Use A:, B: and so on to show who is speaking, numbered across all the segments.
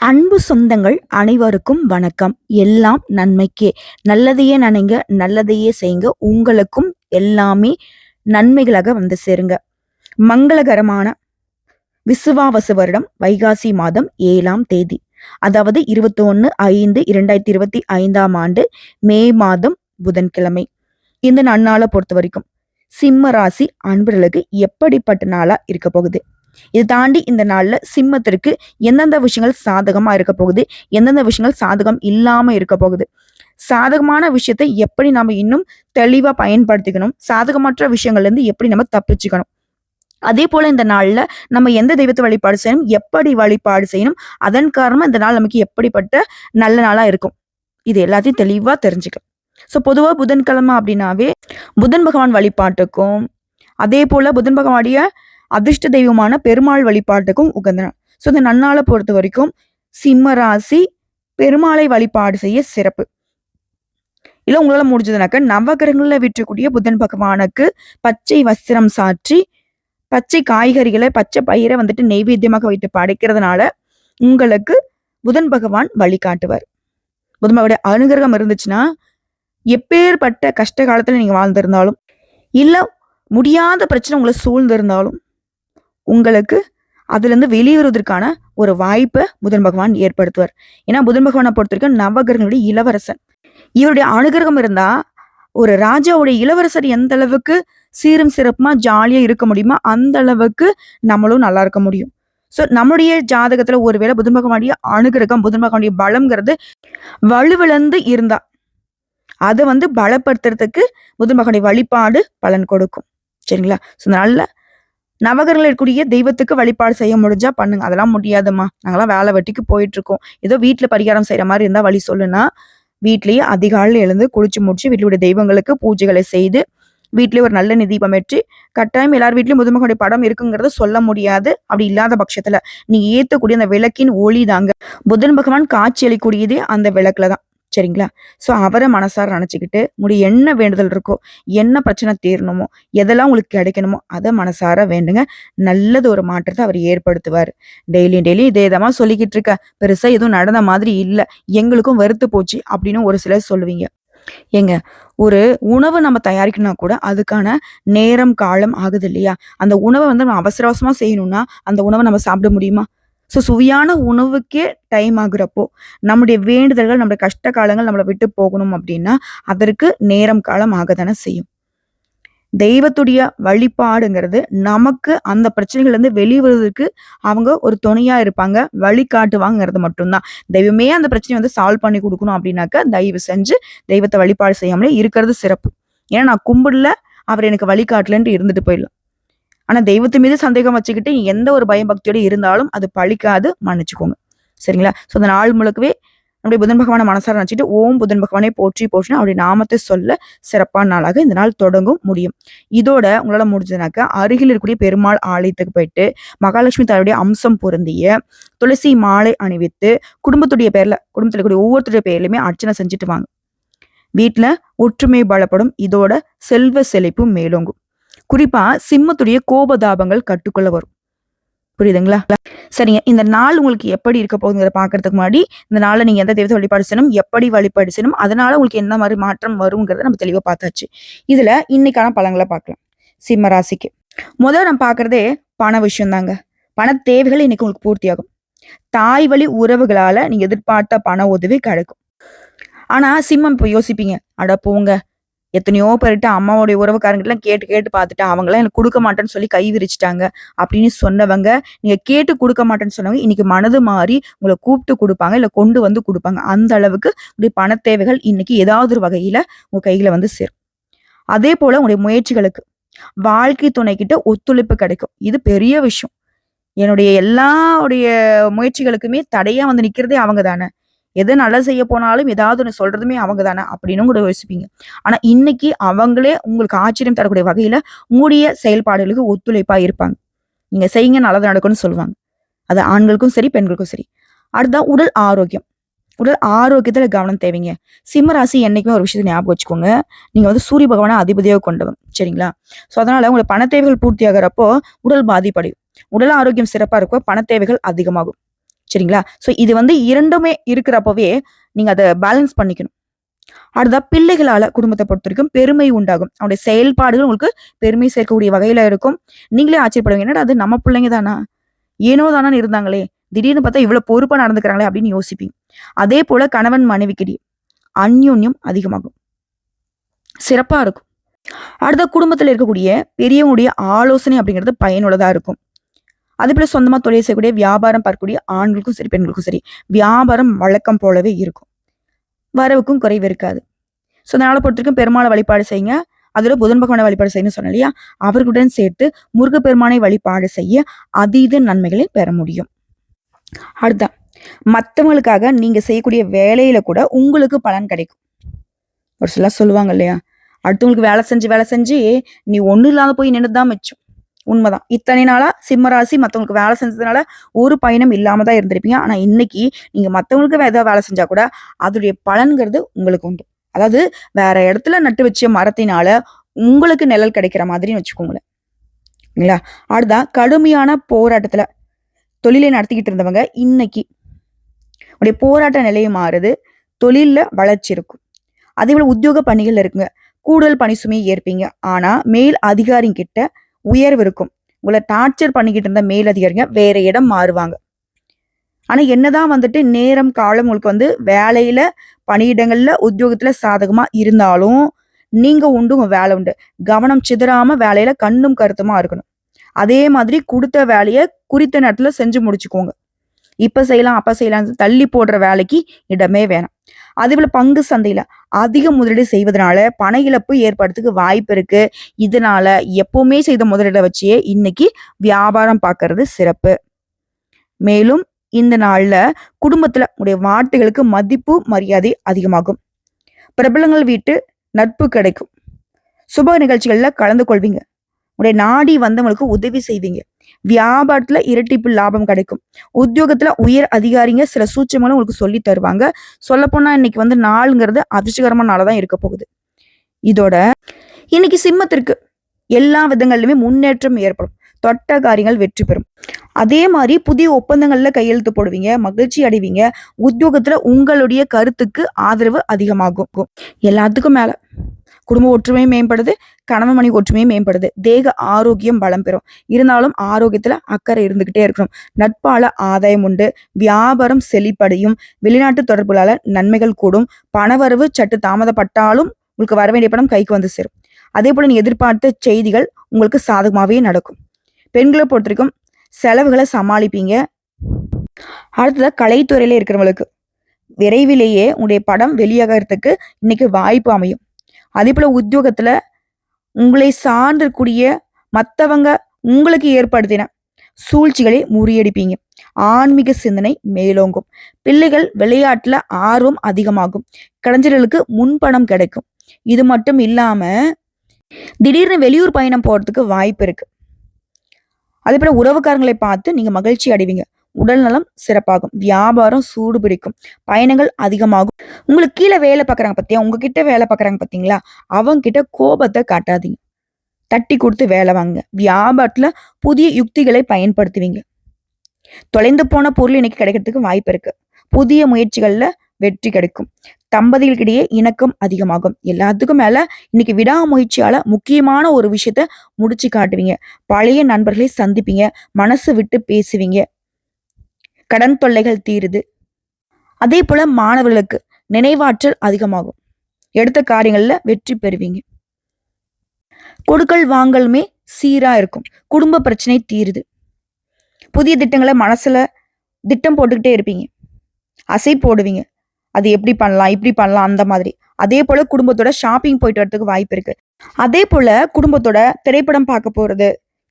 A: அன்பு சொந்தங்கள் அனைவருக்கும் வணக்கம். எல்லாம் நன்மைக்கே. நல்லதையே நினைங்க நல்லதையே செய்யுங்க. உங்களுக்கும் எல்லாமே நன்மைகளாக வந்து சேருங்க. மங்களகரமான விசுவாவசு வருடம் வைகாசி மாதம் ஏழாம் தேதி. அதாவது இருபத்தி ஒன்று ஐந்து இரண்டாயிரத்தி இருபத்தி ஐந்தாம் ஆண்டு மே மாதம் புதன்கிழமை. இந்த நன்னாளை பொறுத்த வரைக்கும் சிம்ம ராசி அன்பர்களுக்கு எப்படிப்பட்ட நாளா இருக்க போகுது? இது தாண்டி இந்த நாள்ல சிம்மத்திற்கு எந்தெந்த விஷயங்கள் சாதகமா இருக்க போகுது? எந்தெந்த விஷயங்கள் சாதகம் இல்லாமல் இருக்க போகுது? சாதகமான விஷயத்தை எப்படி நம்ம இன்னும் தெளிவாக பயன்படுத்திக்கணும்? சாதகமற்ற விஷயங்கள்ல இருந்து எப்படி நம்ம தப்பிச்சுக்கணும்? அதே போல இந்த நாள்ல நம்ம எந்த தெய்வத்தை வழிபாடு செய்யணும்? எப்படி வழிபாடு செய்யணும்? அதன் காரணமாக இந்த நாள் நமக்கு எப்படிப்பட்ட நல்ல நாளாக இருக்கும்? இது எல்லாத்தையும் தெளிவாக தெரிஞ்சுக்கலாம். ஸோ பொதுவாக புதன்கிழமை அப்படின்னாவே புதன் பகவான் வழிபாட்டுக்கும் அதே போல புதன் பகவானுடைய அதிர்ஷ்ட தெய்வமான பெருமாள் வழிபாட்டுக்கும் உகந்த நாள் ஸோ இந்த நன்னாளை பொறுத்த வரைக்கும் சிம்ம ராசி பெருமாளை வழிபாடு செய்ய சிறப்பு. இல்லை உங்களால் முடிஞ்சதுனாக்க நவகிரகங்களில் விற்றக்கூடிய புதன் பகவானுக்கு பச்சை வஸ்திரம் சாற்றி பச்சை காய்கறிகளை பச்சை பயிரை வந்துட்டு நெய்வேத்தியமாக வைத்து படைக்கிறதுனால உங்களுக்கு புதன் பகவான் வழிகாட்டுவார். புதன் அனுகிரகம் இருந்துச்சுன்னா எப்பேற்பட்ட கஷ்ட காலத்தில் நீங்கள் வாழ்ந்திருந்தாலும் இல்லை முடியாத பிரச்சனை உங்களை சூழ்ந்திருந்தாலும் உங்களுக்கு அதுலேருந்து வெளியேறுவதற்கான ஒரு வாய்ப்பை புதன் பகவான் ஏற்படுத்துவார். ஏன்னா புதன் பகவானை பொறுத்த வரைக்கும் நவகிரகங்களுடைய இளவரசன். இவருடைய அனுகிரகம் இருந்தா ஒரு ராஜாவுடைய இளவரசர் எந்த அளவுக்கு சீரும் சிறப்புமா ஜாலியா இருக்க முடியுமோ அந்த அளவுக்கு நம்மளும் நல்லா இருக்க முடியும். ஸோ நம்முடைய ஜாதகத்துல ஒருவேளை புதன் பகவானுடைய அனுகிரகம் புதன் பகவானுடைய பலம்ங்கிறது வலுவிழந்து இருந்தா அதை வந்து பலப்படுத்துறதுக்கு புதன் பகவானுடைய வழிபாடு பலன் கொடுக்கும். சரிங்களா? ஸோ நல்ல நவகர்கள் இருக்கக்கூடிய தெய்வத்துக்கு வழிபாடு செய்ய முடிஞ்சா பண்ணுங்க. அதெல்லாம் முடியாதும்மா. நாங்களாம் வேலை வெட்டிக்கு போயிட்டு இருக்கோம் ஏதோ வீட்டில் பரிகாரம் செய்யற மாதிரி இருந்தா வழி சொல்லுனா வீட்லயே அதிகாலையில் எழுந்து குளிச்சு முடிச்சு வீட்டிலுடைய தெய்வங்களுக்கு பூஜைகளை செய்து வீட்லயே ஒரு நல்ல நிதீபம் வெற்றி கட்டாயம் எல்லார் வீட்லயும் முதுமகனுடைய படம் இருக்குங்கிறத சொல்ல முடியாது. அப்படி இல்லாத பட்சத்துல நீங்க ஏத்தக்கூடிய அந்த விளக்கின் ஒளி தாங்க. புதன் பகவான் காட்சி அளிக்கூடியதே அந்த விளக்குல தான் சரிங்களா? ஸோ அவரை மனசார நினச்சிக்கிட்டு உங்களுடைய என்ன வேண்டுதல் இருக்கோ என்ன பிரச்சனை தீரணுமோ எதெல்லாம் உங்களுக்கு கிடைக்கணுமோ அதை மனசார வேண்டுங்க. நல்லது ஒரு மாற்றத்தை அவர் ஏற்படுத்துவார். டெய்லியும் டெய்லியும் இதே இதமாக சொல்லிக்கிட்டு இருக்க. பெருசாக எதுவும் நடந்த மாதிரி இல்லை. எங்களுக்கும் வெறுத்து போச்சு அப்படின்னு ஒரு சிலர் சொல்லுவீங்க. ஏங்க ஒரு உணவு நம்ம தயாரிக்கணும்னா கூட அதுக்கான நேரம் காலம் ஆகுது இல்லையா? அந்த உணவை வந்து நம்ம அவசர அவசரமாக செய்யணும்னா அந்த உணவை நம்ம சாப்பிட முடியுமா? ஸோ சுவையான உணவுக்கே டைம் ஆகுறப்போ நம்முடைய வேண்டுதல்கள் நம்முடைய கஷ்ட காலங்கள் நம்மளை விட்டு போகணும் அப்படின்னா அதற்கு நேரம் காலம் ஆக தானே செய்யும். தெய்வத்துடைய வழிபாடுங்கிறது நமக்கு அந்த பிரச்சனைகள்லேருந்து வெளிவருவதற்கு அவங்க ஒரு துணையாக இருப்பாங்க. வழிகாட்டுவாங்கிறது மட்டும்தான். தெய்வமே அந்த பிரச்சனையை வந்து சால்வ் பண்ணி கொடுக்கணும் அப்படின்னாக்கா தயவு செஞ்சு தெய்வத்தை வழிபாடு செய்யாமலே இருக்கிறது சிறப்பு. ஏன்னா நான் கும்பிடல அவர் எனக்கு வழிகாட்டலன்ட்டு இருந்துட்டு போயிடலாம். ஆனா தெய்வத்து மீது சந்தேகம் வச்சுக்கிட்டு எந்த ஒரு பயம் பக்தியோட இருந்தாலும் அது பழிக்காது மன்னிச்சுக்கோங்க. சரிங்களா? ஸோ அந்த நாள் முழுக்கவே நம்முடைய புதன் பகவானை மனசார நினச்சிட்டு ஓம் புதன் பகவானை போற்றி போற்றினா அவருடைய நாமத்தை சொல்ல சிறப்பான நாளாக இந்த நாள் தொடங்கும் முடியும். இதோட உங்களால் முடிஞ்சதுனாக்கா அருகில் இருக்கக்கூடிய பெருமாள் ஆலயத்துக்கு போயிட்டு மகாலட்சுமி தாயுடைய அம்சம் பொருந்திய துளசி மாலை அணிவித்து குடும்பத்துடைய பேரில் குடும்பத்தில் இருக்கக்கூடிய ஒவ்வொருத்தருடைய பேர்லையுமே அர்ச்சனை செஞ்சுட்டு வாங்க. வீட்டில் ஒற்றுமை பலப்படும் இதோட செல்வ செழிப்பும் மேலோங்கும். குறிப்பா சிம்மத்துடைய கோபதாபங்கள் கட்டுக்குள்ள வரும். புரியுதுங்களா? சரிங்க. இந்த நாள் உங்களுக்கு எப்படி இருக்க போகுதுங்கிறத பாக்குறதுக்கு முன்னாடி இந்த நாள்ல நீங்க எந்த தெய்வத்தை வழிபாடு செய்யணும் எப்படி வழிபாடு செய்யணும் அதனால உங்களுக்கு என்ன மாதிரி மாற்றம் வருங்கிறத நம்ம தெளிவா பார்த்தாச்சு. இதுல இன்னைக்கான பழங்களை பார்க்கலாம். சிம்ம ராசிக்கு. முதல்ல நம்ம பாக்குறதே பண விஷயம் தாங்க பண தேவைகள் இன்னைக்கு உங்களுக்கு பூர்த்தியாகும். தாய் வழி உறவுகளால நீங்க எதிர்பார்த்த பண உதவி கிடைக்கும். ஆனா சிம்மம் இப்போ யோசிப்பீங்க அட போங்க எத்தனையோ பேர்கிட்ட அம்மாவுடைய உறவுக்காரங்கிட்டலாம் கேட்டு கேட்டு பார்த்துட்டு அவங்களாம் எனக்கு கொடுக்க மாட்டேன்னு சொல்லி கை விரிச்சிட்டாங்க. அப்படின்னு சொன்னவங்க நீங்கள் கேட்டு கொடுக்க மாட்டேன்னு சொன்னவங்க இன்னைக்கு மனது மாறி உங்களை கூப்பிட்டு கொடுப்பாங்க இல்லை கொண்டு வந்து கொடுப்பாங்க. அந்த அளவுக்கு உங்களுடைய பண தேவைகள் இன்னைக்கு ஏதாவது ஒரு வகையில் உங்கள் கையில் வந்து சேரும். அதே போல் உங்களுடைய முயற்சிகளுக்கு. வாழ்க்கை துணை ஒத்துழைப்பு கிடைக்கும். இது பெரிய விஷயம். என்னுடைய எல்லாருடைய முயற்சிகளுக்குமே தடையா வந்து நிக்கிறதே அவங்க தானே. எது நல்லா செய்ய போனாலும் ஏதாவது ஒன்று சொல்றதுமே அவங்க தானே அப்படின்னு கூட யோசிப்பீங்க. ஆனா இன்னைக்கு அவங்களே உங்களுக்கு ஆச்சரியம் தரக்கூடிய வகையில உங்களுடைய செயல்பாடுகளுக்கு ஒத்துழைப்பா இருப்பாங்க. நீங்க செய்யுங்க நல்லது நடக்கும்னு சொல்லுவாங்க. அது ஆண்களுக்கும் சரி பெண்களுக்கும் சரி. அடுத்தா உடல் ஆரோக்கியம். உடல் ஆரோக்கியத்துல கவனம் தேவைங்க. சிம்மராசி என்னைக்குமே ஒரு விஷயத்தை ஞாபகம் வச்சுக்கோங்க. நீங்க வந்து சூரிய பகவானை அதிபதியாக கொண்டவங்க சரிங்களா? ஸோ அதனால உங்களுக்கு பண தேவைகள் பூர்த்தி ஆகிறப்போ உடல் பாதிப்படையும். உடல் ஆரோக்கியம் சிறப்பா இருக்கோ பண தேவைகள் அதிகமாகும். சரிங்களா? ஸோ இது வந்து இரண்டுமே இருக்கிறப்பவே நீங்கள் அதை பேலன்ஸ் பண்ணிக்கணும். அடுத்தா பிள்ளைகளால குடும்பத்தை பொறுத்த வரைக்கும் பெருமை உண்டாகும். அவருடைய செயல்பாடுகள் உங்களுக்கு பெருமை சேர்க்கக்கூடிய வகையில இருக்கும். நீங்களே ஆச்சரியப்படுவீங்க என்னடா அது நம்ம பிள்ளைங்க தானா? ஏனோ தானே இருந்தாங்களே திடீர்னு பார்த்தா இவ்வளவு பொறுப்பா நடந்துக்கிறாங்களே அப்படின்னு யோசிப்பீங்க. அதே போல கணவன் மனைவிக்கிடையே அந்யோன்யம் அதிகமாகும். சிறப்பா இருக்கும். அடுத்த குடும்பத்தில் இருக்கக்கூடிய பெரியவங்களுடைய ஆலோசனை அப்படிங்கிறது பயனுள்ளதா இருக்கும். அது போல சொந்தமா தொழில் செய்யக்கூடிய வியாபாரம் பார்க்கக்கூடிய ஆண்களுக்கும் சரி பெண்களுக்கும் சரி வியாபாரம் வழக்கம் போலவே இருக்கும். வரவுக்கும் குறைவு இருக்காது. ஸோ அதனால பொறுத்திருக்கும் பெருமாளை வழிபாடு செய்யுங்க. அதில் புதன் பகவானை வழிபாடு செய்யணும்னு சொன்னேன் இல்லையா? அவர்களுடன் சேர்த்து முருகப்பெருமானை வழிபாடு செய்ய அதீத நன்மைகளை பெற முடியும். அடுத்த மற்றவங்களுக்காக நீங்கள் செய்யக்கூடிய வேலையில கூட உங்களுக்கு பலன் கிடைக்கும். ஒரு சிலர் சொல்லுவாங்க இல்லையா? அடுத்தவங்களுக்கு வேலை செஞ்சு வேலை செஞ்சு நீ ஒன்றும் இல்லாத போய் நின்று தான் மிச்சம். உண்மைதான். இத்தனை நாளா சிம்மராசி மற்றவங்களுக்கு வேலை செஞ்சதுனால ஒரு பயணம் இல்லாம தான் இருந்திருப்பீங்க. ஆனா இன்னைக்கு நீங்க மற்றவங்களுக்கு ஏதாவது வேலை செஞ்சா கூட அதோடைய பலன்கிறது உங்களுக்கு உண்டு. அதாவது வேற இடத்துல நட்டு வச்ச மரத்தினால உங்களுக்கு நிழல் கிடைக்கிற மாதிரின்னு வச்சுக்கோங்களேன். இல்லைங்களா? அடுத்தா கடுமையான போராட்டத்துல தொழிலை நடத்திக்கிட்டு இருந்தவங்க இன்னைக்கு உடைய போராட்ட நிலையை மாறுது. தொழில்ல வளர்ச்சி இருக்கும். அதே போல உத்தியோக பணிகள் இருக்குங்க. கூடுதல் பணி சுமையை ஏற்பீங்க. ஆனா மேல் அதிகாரிங்கிட்ட உயர்வு இருக்கும். உங்களை டார்ச்சர் பண்ணிக்கிட்டு இருந்த மேல் அதிகாரிங்க வேற இடம் மாறுவாங்க. ஆனா என்னதான் வந்துட்டு நேரம் காலம் உங்களுக்கு வந்து வேலையில பணியிடங்கள்ல உத்தியோகத்துல சாதகமா இருந்தாலும் நீங்க உண்டு உங்க வேலை உண்டு. கவனம் சிதறாம வேலையில கண்ணும் கருத்துமா இருக்கணும். அதே மாதிரி கொடுத்த வேலையை குறித்த நேரத்துல செஞ்சு முடிச்சுக்கோங்க. இப்போ செய்யலாம் அப்போ செய்யலாம் தள்ளி போடுற வேலைக்கு இடமே வேணாம். அதே போல பங்கு சந்தையில் அதிக முதலீடு செய்வதனால பண இழப்பு ஏற்படுறதுக்கு வாய்ப்பு இருக்கு. இதனால எப்பவுமே செய்த முதலீடை வச்சே இன்னைக்கு வியாபாரம் பார்க்கறது சிறப்பு. மேலும் இந்த நாளில் குடும்பத்தில் உடைய வார்த்தைகளுக்கு மதிப்பு மரியாதை அதிகமாகும். பிரபலங்கள் வீட்டு நட்பு கிடைக்கும். சுப நிகழ்ச்சிகளில் கலந்து கொள்வீங்க. உடைய நாடி வந்தவங்களுக்கு உதவி செய்வீங்க. வியாபாரத்துல இரட்டிப்பு லாபம் கிடைக்கும். உத்தியோகத்துல உயர் அதிகாரிங்க சில சூட்சங்களும் உங்களுக்கு சொல்லி தருவாங்க. சொல்ல போனா இன்னைக்கு வந்து நாளுங்கிறது அதிர்ஷ்டகரமான நாளா தான் இருக்க போகுது. இதோட இன்னைக்கு சிம்மத்திற்கு எல்லா விதங்களிலுமே முன்னேற்றம் ஏற்படும். தொட்ட காரியங்கள் வெற்றி பெறும். அதே மாதிரி புதிய ஒப்பந்தங்கள்ல கையெழுத்து போடுவீங்க மகிழ்ச்சி அடைவீங்க. உத்தியோகத்துல உங்களுடைய கருத்துக்கு ஆதரவு அதிகமாகும். எல்லாத்துக்கும் மேல. குடும்ப ஒற்றுமை மேம்படுது கணவன் மணி ஒற்றுமை மேம்படுது. தேக ஆரோக்கியம் பலம் பெறும். இருந்தாலும் ஆரோக்கியத்துல அக்கறை இருந்துகிட்டே இருக்கணும். நட்பால ஆதாயம் உண்டு. வியாபாரம் செழிப்படையும். வெளிநாட்டு தொடர்புகளால நன்மைகள் கூடும். பணவரவு சற்று தாமதப்பட்டாலும் உங்களுக்கு வர வேண்டிய பணம் கைக்கு வந்து சேரும். அதே போல நீ எதிர்பார்த்த செய்திகள் உங்களுக்கு சாதகமாகவே நடக்கும். பெண்களை பொறுத்த வரைக்கும் செலவுகளை சமாளிப்பீங்க. அடுத்தது கலைத்துறையில இருக்கிறவங்களுக்கு விரைவிலேயே உங்களுடைய படம் வெளியாகிறதுக்கு இன்னைக்கு வாய்ப்பு அமையும். அதே போல் உத்தியோகத்துல உங்களை சார்ந்திருக்கூடிய மற்றவங்க உங்களுக்கு ஏற்படுத்தின சூழ்ச்சிகளை முறியடிப்பீங்க. ஆன்மீக சிந்தனை மேலோங்கும். பிள்ளைகள் விளையாட்டுல ஆர்வம் அதிகமாகும். கலைஞர்களுக்கு முன்பணம் கிடைக்கும். இது மட்டும் இல்லாம திடீர்னு வெளியூர் பயணம் போறதுக்கு வாய்ப்பு இருக்கு. அதே போல உறவுக்காரங்களை பார்த்து நீங்க மகிழ்ச்சி அடைவீங்க. உடல் நலம் சிறப்பாகும். வியாபாரம் சூடு பிடிக்கும். பயணங்கள் அதிகமாகும். உங்களுக்கு கீழே வேலை பார்க்குறாங்க பார்த்தியா உங்ககிட்ட வேலை பார்க்குறாங்க பார்த்தீங்களா அவங்க கிட்ட கோபத்தை காட்டாதீங்க. தட்டி கொடுத்து வேலை வாங்க வியாபாரத்தில் புதிய யுக்திகளை பயன்படுத்துவீங்க. தொலைந்து போன பொருள் இன்னைக்கு கிடைக்கிறதுக்கு வாய்ப்பு இருக்கு. புதிய முயற்சிகளில் வெற்றி கிடைக்கும். தம்பதிகளுக்கிடையே இணக்கம் அதிகமாகும். எல்லாத்துக்கும் மேல இன்னைக்கு விடாமுயற்சியால முக்கியமான ஒரு விஷயத்த முடிச்சு காட்டுவீங்க. பழைய நண்பர்களை சந்திப்பீங்க. மனசு விட்டு பேசுவீங்க. கடன் தொல்லைகள் தீருது. அதே போல மாணவர்களுக்கு நினைவாற்றல் அதிகமாகும். எடுத்த காரியங்கள்ல வெற்றி பெறுவீங்க. கொடுக்கல் வாங்கலுமே சீரா இருக்கும். குடும்ப பிரச்சனை தீருது. புதிய திட்டங்களை மனசுல திட்டம் போட்டுக்கிட்டே இருப்பீங்க. அசை போடுவீங்க. அது எப்படி பண்ணலாம் இப்படி பண்ணலாம் அந்த மாதிரி. அதே போல குடும்பத்தோட ஷாப்பிங் போயிட்டு வரதுக்கு வாய்ப்பு இருக்கு. அதே போல குடும்பத்தோட திரைப்படம் பார்க்க போறது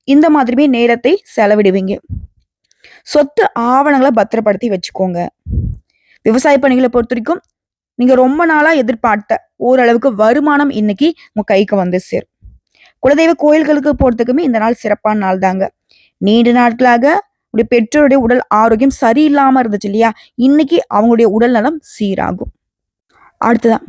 A: இந்த மாதிரியுமே நேரத்தை செலவிடுவீங்க. சொத்து ஆவணங்களை பத்திரப்படுத்தி வச்சுக்கோங்க. விவசாய பணிகளை பொறுத்த வரைக்கும் நீங்க ரொம்ப நாளா எதிர்பார்த்த ஓரளவுக்கு வருமானம் இன்னைக்கு உங்க கைக்கு வந்து சேரும். குலதெய்வ கோயில்களுக்கு போறதுக்குமே இந்த நாள் சிறப்பான நாள் தாங்க. நீண்ட நாட்களாக உடைய பெற்றோருடைய உடல் ஆரோக்கியம் சரியில்லாம இருந்துச்சு இல்லையா? இன்னைக்கு அவங்களுடைய உடல் நலம் சீராகும். அடுத்ததான்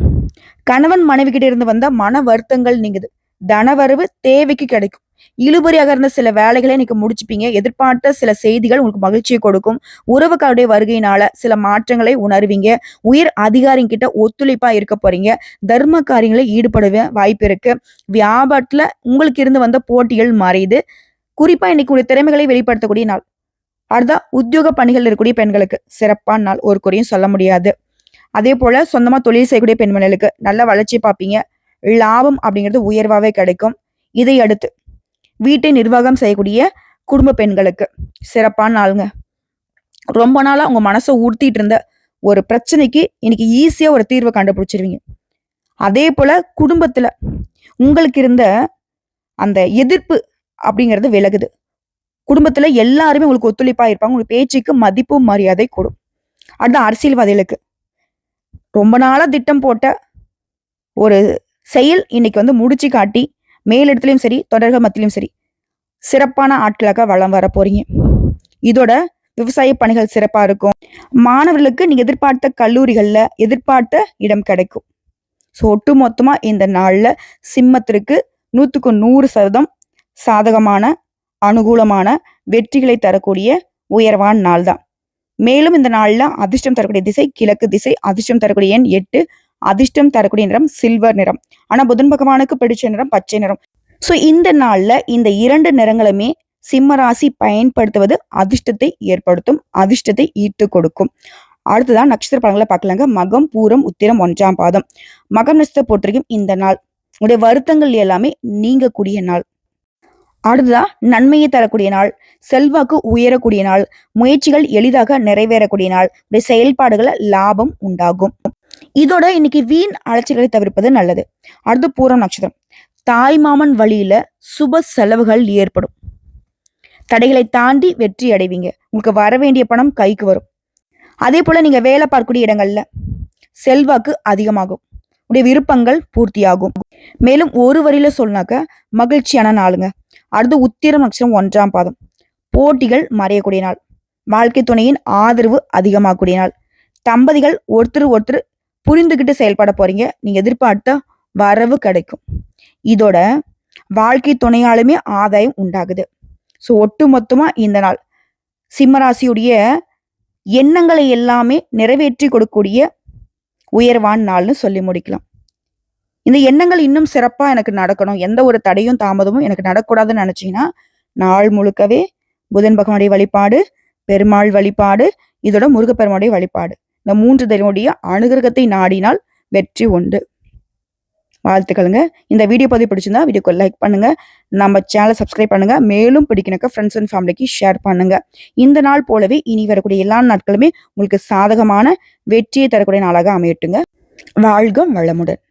A: கணவன் மனைவி கிட்ட இருந்து வந்த மன வருத்தங்கள் நீங்குது. தனவரவு தேவைக்கு கிடைக்கும். இழுபறியாக இருந்த சில வேலைகளை இன்னைக்கு முடிச்சுப்பீங்க. எதிர்பார்த்த சில செய்திகள் உங்களுக்கு மகிழ்ச்சியை கொடுக்கும். உறவுக்காருடைய வருகையினால சில மாற்றங்களை உணர்வீங்க. உயர் அதிகாரிங்கிட்ட ஒத்துழைப்பா இருக்க போறீங்க. தர்ம காரியங்களில் ஈடுபடவே வாய்ப்பு இருக்கு. வியாபாரத்துல உங்களுக்கு இருந்து வந்த போட்டிகள் மறையுது. குறிப்பா இன்னைக்கு உடைய திறமைகளை வெளிப்படுத்தக்கூடிய நாள். அடுத்தா உத்தியோக பணிகள் இருக்கக்கூடிய பெண்களுக்கு சிறப்பான நாள். ஒரு குறையும் சொல்ல முடியாது. அதே போல சொந்தமா தொழில் செய்யக்கூடிய பெண்மணிகளுக்கு நல்ல வளர்ச்சி பார்ப்பீங்க. லாபம் அப்படிங்கிறது உயர்வாவே கிடைக்கும். இதை அடுத்து வீட்டை நிர்வாகம் செய்யக்கூடிய குடும்ப பெண்களுக்கு. சிறப்பான நாளுங்க. ரொம்ப நாளா உங்க மனசை ஊர்த்திட்டு இருந்த ஒரு பிரச்சனைக்கு இன்னைக்கு ஈஸியா ஒரு தீர்வை கண்டுபிடிச்சிருவீங்க. அதே போல குடும்பத்துல உங்களுக்கு இருந்த அந்த எதிர்ப்பு அப்படிங்கிறது விலகுது. குடும்பத்துல எல்லாருமே உங்களுக்கு ஒத்துழைப்பா இருப்பாங்க. உங்க பேச்சுக்கு மதிப்பும் மரியாதை கூடும். அடுத்த அரசியல்வாதிகளுக்கு. ரொம்ப நாளா திட்டம் போட்ட ஒரு செயல் இன்னைக்கு வந்து முடிச்சு காட்டி மேலிடத்துலயும் சரி தொடர்க மத்திலையும் சரி சிறப்பான ஆட்களாக வளம் வர போறீங்க. இதோட விவசாய பணிகள் சிறப்பா இருக்கும். மாணவர்களுக்கு நீங்க எதிர்பார்த்த கல்லூரிகள்ல எதிர்பார்த்த இடம் கிடைக்கும். ஸோ ஒட்டு மொத்தமா இந்த நாள்ல சிம்மத்திற்கு நூத்துக்கு நூறு சதவீதம் சாதகமான அனுகூலமான வெற்றிகளை தரக்கூடிய உயர்வான நாள் தான் மேலும் இந்த நாள்ல அதிர்ஷ்டம் தரக்கூடிய திசை கிழக்கு திசை அதிர்ஷ்டம் தரக்கூடிய எண் எட்டு அதிர்ஷ்டம் தரக்கூடிய நிறம் சில்வர் நிறம். ஆனா புதன் பகவானுக்கு பிடிச்ச நிறம் பச்சை நிறம். ஸோ இந்த நாள்ல இந்த இரண்டு நிறங்களுமே சிம்ம ராசி பயன்படுத்துவது அதிர்ஷ்டத்தை ஏற்படுத்தும் அதிர்ஷ்டத்தை ஈர்த்து கொடுக்கும். அடுத்ததான் நட்சத்திர பலன்களை பார்க்கலாங்க. மகம் பூரம் உத்திரம் ஒன்றாம் பாதம். மகம் நட்சத்திர பொறுத்தவரைக்கும் இந்த நாள் உடைய வருத்தங்கள் எல்லாமே நீங்கக்கூடிய நாள். அடுத்ததா நன்மையை தரக்கூடிய நாள் செல்வாக்கு உயரக்கூடிய நாள் முயற்சிகள் எளிதாக நிறைவேறக்கூடிய நாள் உடைய செயல்பாடுகளை லாபம் உண்டாகும். இதோட இன்னைக்கு வீண் அலைச்சல்களை தவிர்ப்பது நல்லது. அடுத்து பூரம் நட்சத்திரம். தாய் மாமன் வழியில சுப செலவுகள் ஏற்படும். தடைகளை தாண்டி வெற்றி அடைவீங்க. உங்களுக்கு வர வேண்டிய பணம் கைக்கு வரும். அதே போல நீங்க வேலை பார்க்கக்கூடிய இடங்கள்ல செல்வாக்கு அதிகமாகும். உடைய விருப்பங்கள் பூர்த்தியாகும். மேலும் ஒரு வரியில சொன்னாக்க மகிழ்ச்சியான நாளுங்க. அடுத்து உத்திரம் நட்சத்திரம் ஒன்றாம் பாதம். போட்டிகள் மறையக்கூடிய நாள். வாழ்க்கை துணையின் ஆதரவு அதிகமாகக்கூடிய நாள். தம்பதிகள் ஒருத்தர் ஒருத்தர் புரிந்துகிட்டு செயல்பட போறீங்க. நீங்க எதிர்பார்த்த வரவு கிடைக்கும். இதோட வாழ்க்கை துணையாலுமே ஆதாயம் உண்டாகுது. ஸோ ஒட்டு மொத்தமா இந்த நாள் சிம்மராசியுடைய எண்ணங்களை எல்லாமே நிறைவேற்றி கொடுக்கக்கூடிய உயர்வான் நாள்னு சொல்லி முடிக்கலாம். இந்த எண்ணங்கள் இன்னும் சிறப்பா எனக்கு நடக்கணும். எந்த ஒரு தடையும் தாமதமும் எனக்கு நடக்கூடாதுன்னு நினைச்சீங்கன்னா நாள் முழுக்கவே புதன் பகவானுடைய வழிபாடு பெருமாள் வழிபாடு இதோட முருகப்பெருமானுடைய வழிபாடு. இந்த மூன்று தெய்வனுடைய அனுகிரகத்தை நாடினால் வெற்றி உண்டு. வாழ்த்துக்களுங்க. இந்த வீடியோ பதிவு பிடிச்சிருந்தா வீடியோக்கு லைக் பண்ணுங்க. நம்ம சேனலை சப்ஸ்கிரைப் பண்ணுங்க. மேலும் பிடிக்கணுக்க ஃப்ரெண்ட்ஸ் அண்ட் ஃபேமிலிக்கு ஷேர் பண்ணுங்க. இந்த நாள் போலவே இனி வரக்கூடிய எல்லா நாட்களுமே உங்களுக்கு சாதகமான வெற்றியை தரக்கூடிய நாளாக அமையட்டுங்க. வாழ்க வளமுடன்.